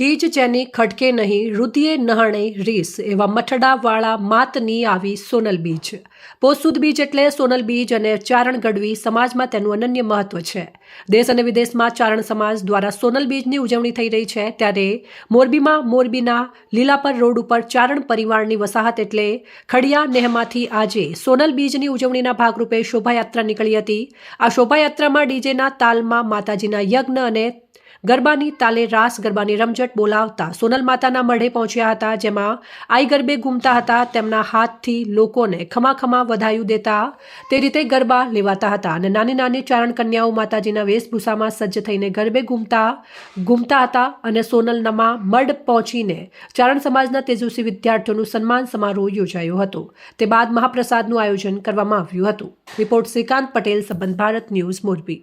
બીજ જેની ખટકે નહીં રુધિએ નહણે રીસ, એવા મઠડાવાળા માતની આવી સોનલ બીજ. પોસુદ બીજ એટલે સોનલ બીજ અને ચારણ ગઢવી સમાજમાં તેનું અનન્ય મહત્વ છે. દેશ અને વિદેશમાં ચારણ સમાજ દ્વારા સોનલ બીજની ઉજવણી થઈ રહી છે, ત્યારે મોરબીમાં મોરબીના લીલાપર રોડ ઉપર ચારણ પરિવારની વસાહત એટલે ખડિયા નેહમાંથી આજે સોનલ બીજની ઉજવણીના ભાગરૂપે શોભાયાત્રા નીકળી હતી. આ શોભાયાત્રામાં ડીજેના તાલમાં માતાજીના યજ્ઞ અને ગરબાની તાલે રાસ, ગરબાની રમઝટ બોલાવતા સોનલ માતાના મઢે પહોંચ્યા હતા, જેમાં આઈ ગરબે ઘૂમતા હતા, તેમના હાથથી લોકોને ખમા ખમા વધાયું દેતા તે રીતે ગરબા લેવાતા હતા અને નાની નાની ચારણ કન્યાઓ માતાજીના વેશભૂષામાં સજ્જ થઈને ગરબે ઘૂમતા ઘૂમતા હતા અને સોનલનામાં મઢ પહોંચીને ચારણ સમાજના તેજસ્વી વિદ્યાર્થીઓનું સન્માન સમારોહ યોજાયો હતો. તે બાદ મહાપ્રસાદનું આયોજન કરવામાં આવ્યું હતું. રિપોર્ટ શ્રીકાંત પટેલ, સંબંધ ભારત ન્યૂઝ, મોરબી.